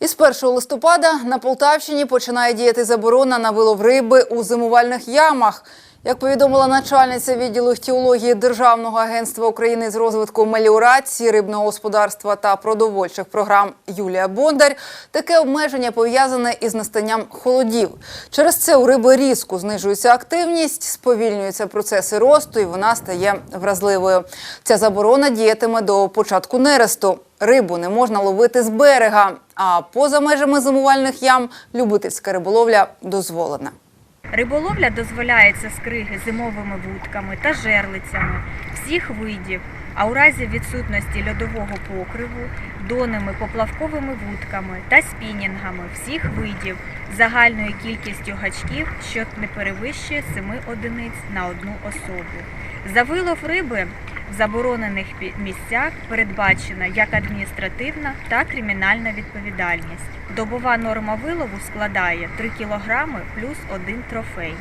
Із 1 листопада на Полтавщині починає діяти заборона на вилов риби у зимувальних ямах. Як повідомила начальниця відділу іхтіології Державного агентства України з розвитку меліорації, рибного господарства та продовольчих програм Юлія Бондар, таке обмеження пов'язане із настанням холодів. Через це у риби різко знижується активність, сповільнюються процеси росту і вона стає вразливою. Ця заборона діятиме до початку нересту. Рибу не можна ловити з берега, а поза межами зимувальних ям любительська риболовля дозволена. Риболовля дозволяється з криги зимовими вудками та жерлицями всіх видів, а у разі відсутності льодового покриву донними поплавковими вудками та спінінгами всіх видів загальною кількістю гачків, що не перевищує 7 одиниць на одну особу. За вилов риби в заборонених місцях передбачена як адміністративна, та кримінальна відповідальність. Добова норма вилову складає 3 кг плюс 1 трофей.